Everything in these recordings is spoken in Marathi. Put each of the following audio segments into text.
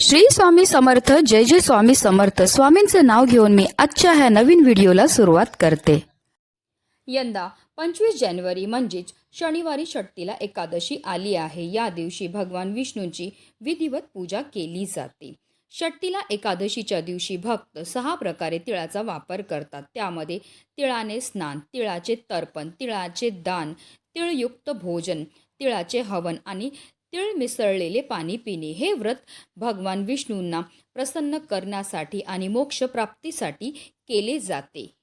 श्री स्वामी समर्थ जय जय स्वामी समर्थ. स्वामींचं नाव घेऊन मी आजच्या ह्या नवीन व्हिडिओला सुरुवात करते. यंदा पंचवीस जानेवारी म्हणजेच शनिवारी षट्टीला एकादशी आली आहे. या दिवशी भगवान विष्णूंची विधिवत पूजा केली जाते. षट्टीला एकादशीच्या दिवशी भक्त सहा प्रकारे तिळाचा वापर करतात. त्यामध्ये तिळाने स्नान तिळाचे तर्पण तिळाचे दान तिळयुक्त भोजन तिळाचे हवन आणि तिळ मिसळलेले पाणी पिणे हे व्रत भगवान विष्णूंना प्रसन्न करण्यासाठी आणि मोक्ष प्राप्तीसाठी केले जाते.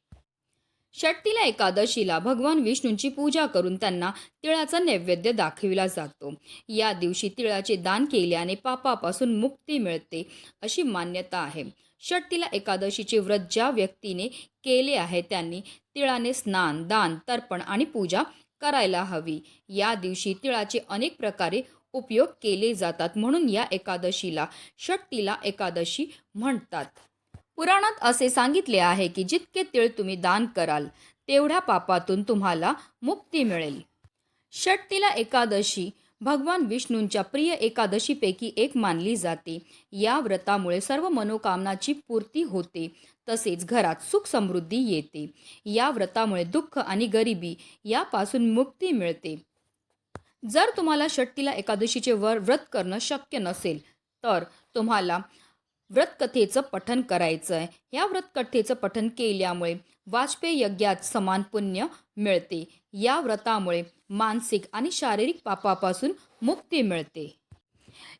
षट्टीला एकादशीला भगवान विष्णूंची पूजा करून त्यांना तिळाचा नैवेद्य दाखविला जातो. या दिवशी तिळाचे दान केल्याने पापापासून मुक्ती मिळते अशी मान्यता आहे. षट्टीला एकादशीचे व्रत ज्या व्यक्तीने केले आहे त्यांनी तिळाने स्नान दान तर्पण आणि पूजा करायला हवी. या दिवशी तिळाचे अनेक प्रकारे उपयोग केले जातात म्हणून या एकादशीला षट्टीला एकादशी म्हणतात. पुराणात असे सांगितले आहे की जितके तिळ तुम्ही दान कराल तेवढ्या पापातून तुम्हाला मुक्ती मिळेल. षट्टीला एकादशी भगवान विष्णूंच्या प्रिय एकादशीपैकी एक मानली जाते. या व्रतामुळे सर्व मनोकामनाची पूर्ती होते तसेच घरात सुख समृद्धी येते. या व्रतामुळे दुःख आणि गरिबी यापासून मुक्ती मिळते. जर तुम्हाला षट्टीला एकादशीचे वर व्रत करणं शक्य नसेल तर तुम्हाला व्रतकथेचं पठन करायचं आहे या व्रतकथेचं पठन केल्यामुळे वाजपेयी यज्ञात समान पुण्य मिळते. या व्रतामुळे मानसिक आणि शारीरिक पापापासून मुक्ती मिळते.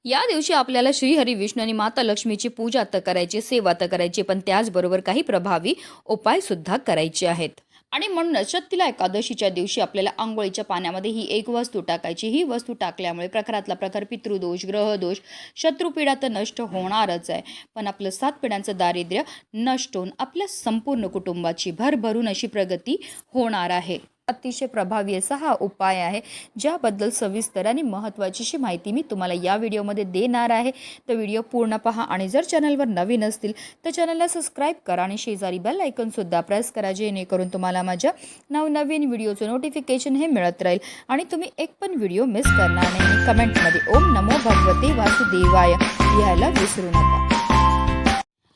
या दिवशी आपल्याला श्रीहरी विष्णू आणि माता लक्ष्मीची पूजा तर करायची सेवा तर करायची पण त्याचबरोबर काही प्रभावी उपायसुद्धा करायचे आहेत. आणि म्हणूनच शक्तीला एकादशीच्या दिवशी आपल्याला आंघोळीच्या पाण्यामध्ये ही एक वस्तू टाकायची. ही वस्तू टाकल्यामुळे प्रखरातला प्रखर पितृदोष ग्रहदोष शत्रुपीडा तर नष्ट होणारच आहे. पण आपलं सात पिढ्यांचं दारिद्र्य नष्ट होऊन आपल्या संपूर्ण कुटुंबाची भरभरून अशी प्रगती होणार आहे. अतिशय प्रभावी असा हा उपाय आहे ज्याबद्दल सविस्तर आणि महत्त्वाचीशी माहिती मी तुम्हाला या व्हिडिओमध्ये देणार आहे. तर व्हिडिओ पूर्ण पहा आणि जर चॅनलवर नवीन असतील तर चॅनलला सबस्क्राईब करा आणि शेजारी बेल ऐकूनसुद्धा प्रेस करा जेणेकरून तुम्हाला माझ्या नवनवीन व्हिडिओचं नोटिफिकेशन हे मिळत राहील. आणि तुम्ही एक पण व्हिडिओ मिस करणार नाही. कमेंटमध्ये ओम नमो भगवते वासुदेवाय लिहायला विसरू नका.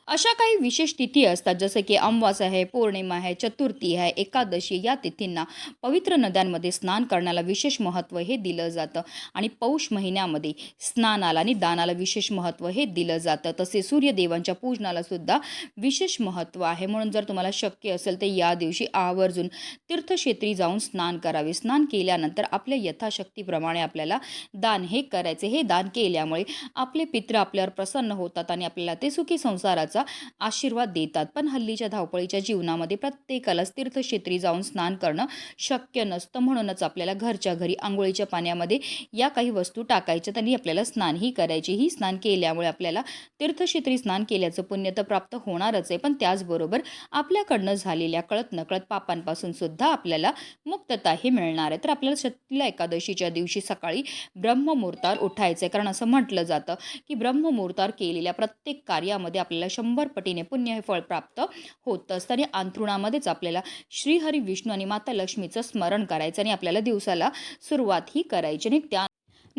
अशा काही विशेष तिथी असतात जसं की अमवास आहे पौर्णिमा आहे चतुर्थी आहे एकादशी या तिथींना पवित्र नद्यांमध्ये स्नान करण्याला विशेष महत्त्व हे दिलं जातं. आणि पौष महिन्यामध्ये स्नानाला आणि दानाला विशेष महत्त्व हे दिलं जातं. तसे सूर्यदेवांच्या पूजनाला सुद्धा विशेष महत्त्व आहे. म्हणून जर तुम्हाला शक्य असेल तर या दिवशी आवर्जून तीर्थक्षेत्री जाऊन स्नान करावे. स्नान केल्यानंतर आपल्या यथाशक्तीप्रमाणे आपल्याला दान हे करायचे. हे दान केल्यामुळे आपले पित्र आपल्यावर प्रसन्न होतात आणि आपल्याला ते सुखी संसाराचा आशीर्वाद देतात. पण हल्लीच्या धावपळीच्या जीवनामध्ये प्रत्येकालाच तीर्थक्षेत्री जाऊन स्नान करणं शक्य नसतं. म्हणूनच आपल्याला घरच्या घरी आंघोळीच्या पाण्यामध्ये या काही वस्तू टाकायच्या. आणि आपल्याला स्नानही करायचे. ही स्नान केल्यामुळे आपल्याला तीर्थक्षेत्री स्नान केल्याचं पुण्य तर प्राप्त होणारच आहे. पण त्याचबरोबर आपल्याकडनं झालेल्या कळत नकळत पापांपासून सुद्धा आपल्याला मुक्तताही मिळणार आहे. तर आपल्याला शक्तीला एकादशीच्या दिवशी सकाळी ब्रह्ममुहूर्तावर उठायचं आहे कारण असं म्हटलं जातं की ब्रह्ममुहूर्तावर केलेल्या प्रत्येक कार्यामध्ये आपल्याला शंभर पटीने पुण्य हे फळ प्राप्त होत असतं आणि अंथरुणामध्येच आपल्याला श्रीहरी विष्णू आणि माता लक्ष्मीचं स्मरण करायचं आणि आपल्याला दिवसाला सुरुवात ही करायची. आणि त्या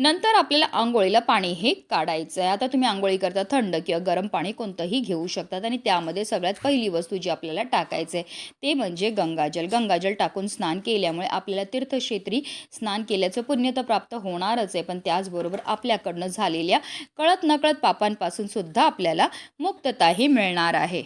नंतर आपल्याला आंघोळीला पाणी हे काढायचं आहे आता तुम्ही आंघोळी करता थंड किंवा गरम पाणी कोणतंही घेऊ शकतात आणि त्यामध्ये सगळ्यात पहिली वस्तू जी आपल्याला टाकायचं आहे ते म्हणजे गंगाजल. गंगाजल टाकून स्नान केल्यामुळे आपल्याला तीर्थक्षेत्री स्नान केल्याचं पुण्य तर प्राप्त होणारच आहे. पण त्याचबरोबर आपल्याकडनं झालेल्या कळत नकळत पापांपासून सुद्धा आपल्याला मुक्तताही मिळणार आहे.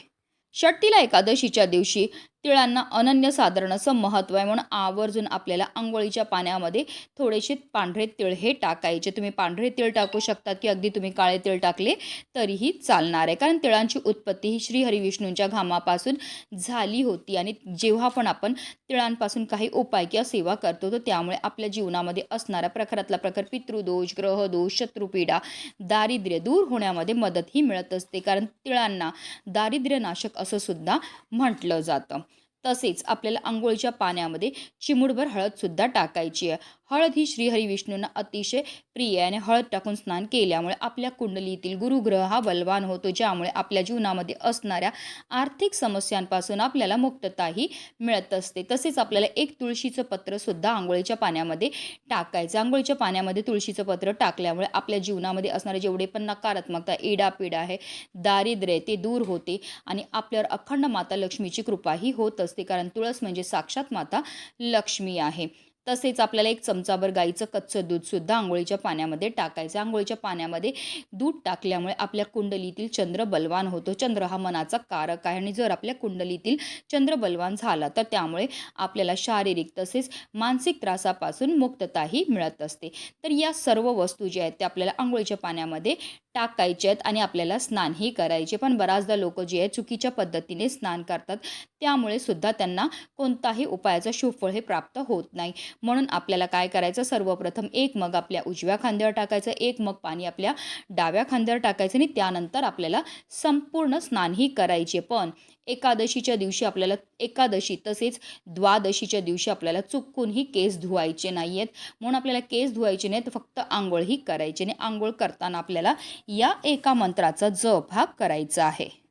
षट्टीला एकादशीच्या दिवशी तिळांना अनन्यसाधारण असं महत्त्व आहे म्हणून आवर्जून आपल्याला आंघोळीच्या पाण्यामध्ये थोडेसे पांढरे तिळ हे टाकायचे. तुम्ही पांढरे तिळ टाकू शकतात की अगदी तुम्ही काळे तिळ टाकले तरीही चालणार आहे. कारण तिळांची उत्पत्ती ही श्रीहरिविष्णूंच्या घामापासून झाली होती आणि जेव्हा पण आपण तिळांपासून काही उपाय किंवा सेवा करतो तर त्यामुळे आपल्या जीवनामध्ये असणारा प्रखरातला प्रखर पितृदोष ग्रहदोष शत्रुपीडा दारिद्र्य दूर होण्यामध्ये मदतही मिळत असते. कारण तिळांना दारिद्र्यनाशक असं सुद्धा म्हटलं जातं. तसेच आपल्याला आंघोळीच्या पाण्यामध्ये चिमूडभर हळदसुद्धा टाकायची आहे. हळद ही श्रीहरी विष्णूंना अतिशय प्रिय आहे. आणि हळद टाकून स्नान केल्यामुळे आपल्या कुंडलीतील गुरुग्रह हा बलवान होतो ज्यामुळे आपल्या जीवनामध्ये असणाऱ्या आर्थिक समस्यांपासून आपल्याला मुक्तताही मिळत असते. तसेच आपल्याला एक तुळशीचं पत्रसुद्धा आंघोळीच्या पाण्यामध्ये टाकायचं आंघोळीच्या पाण्यामध्ये तुळशीचं पत्र टाकल्यामुळे आपल्या जीवनामध्ये असणारे जेवढे पण नकारात्मकता इडापिडा आहे दारिद्र्य ते दूर होते आणि आपल्यावर अखंड माता लक्ष्मीची कृपाही होत असते. कारण तुळस म्हणजे साक्षात माता लक्ष्मी आहे. तसेच आपल्याला एक चमचाभर गाईचं कच्चं दूधसुद्धा आंघोळीच्या पाण्यामध्ये टाकायचं आंघोळीच्या पाण्यामध्ये दूध टाकल्यामुळे आपल्या कुंडलीतील चंद्र बलवान होतो. चंद्र हा मनाचा कारक आहे आणि जर आपल्या कुंडलीतील चंद्र बलवान झाला तर त्यामुळे आपल्याला शारीरिक तसेच मानसिक त्रासापासून मुक्तताही मिळत असते. तर या सर्व वस्तू ज्या आहेत त्या आपल्याला आंघोळीच्या पाण्यामध्ये टाकायचे आहेत आणि आपल्याला स्नानही करायचे. पण बऱ्याचदा लोक जे आहे चुकीच्या पद्धतीने स्नान करतात. त्यामुळे सुद्धा त्यांना कोणताही उपायाचं सुफळ हे प्राप्त होत नाही. म्हणून आपल्याला काय करायचं? सर्वप्रथम एक मग आपल्या उजव्या खांद्यावर टाकायचं एक मग पाणी आपल्या डाव्या खांद्यावर टाकायचं आणि त्यानंतर आपल्याला संपूर्ण स्नानही करायचे. पण एकादशीच्या दिवशी आपल्याला एकादशी तसेच द्वादशीच्या दिवशी आपल्याला चुकूनही केस धुवायचे नाही आहेत म्हणून आपल्याला केस धुवायचे नाहीत फक्त आंघोळही करायची नाही आंघोळ करताना आपल्याला या एका मंत्राचा जप हा करायचा आहे.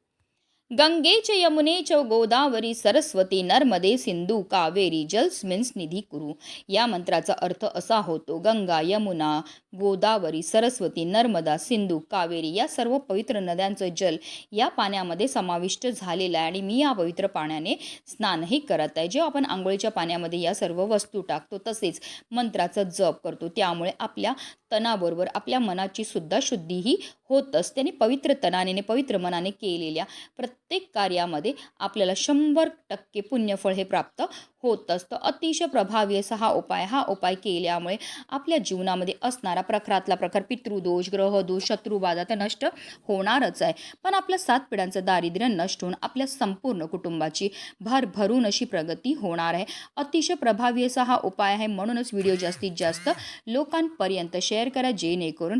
गंगेच यमुने च गोदावरी सरस्वती नर्मदे सिंधू कावेरी जलस्मिन्स निधी कुरु. या मंत्राचा अर्थ असा होतो गंगा यमुना गोदावरी सरस्वती नर्मदा सिंधू कावेरी या सर्व पवित्र नद्यांचं जल या पाण्यामध्ये समाविष्ट झालेलं आहे आणि मी या पवित्र पाण्याने स्नानही करत आहे. जेव्हा आपण आंघोळीच्या पाण्यामध्ये या सर्व वस्तू टाकतो तसेच मंत्राचा जप करतो. त्यामुळे आपल्या तणाबरोबर आपल्या मनाची सुद्धा शुद्धीही होत असते आणि पवित्र तनाने पवित्र मनाने केलेल्या प्रत्येक प्रत्येक कार्यामध्ये आपल्याला शंभर टक्के पुण्यफळ हे प्राप्त होत असतं. अतिशय प्रभावी असा हा उपाय हा उपाय केल्यामुळे आपल्या जीवनामध्ये असणारा प्रखरातला प्रखर पितृदोष ग्रहदोष शत्रुबाधा तर नष्ट होणारच आहे. पण आपल्या सात पिढ्यांचं दारिद्र्य नष्ट होऊन आपल्या संपूर्ण कुटुंबाची भरभरून अशी प्रगती होणार आहे. अतिशय प्रभावी असा हा उपाय आहे म्हणूनच व्हिडिओ जास्तीत जास्त लोकांपर्यंत शेअर करा. जेणेकरून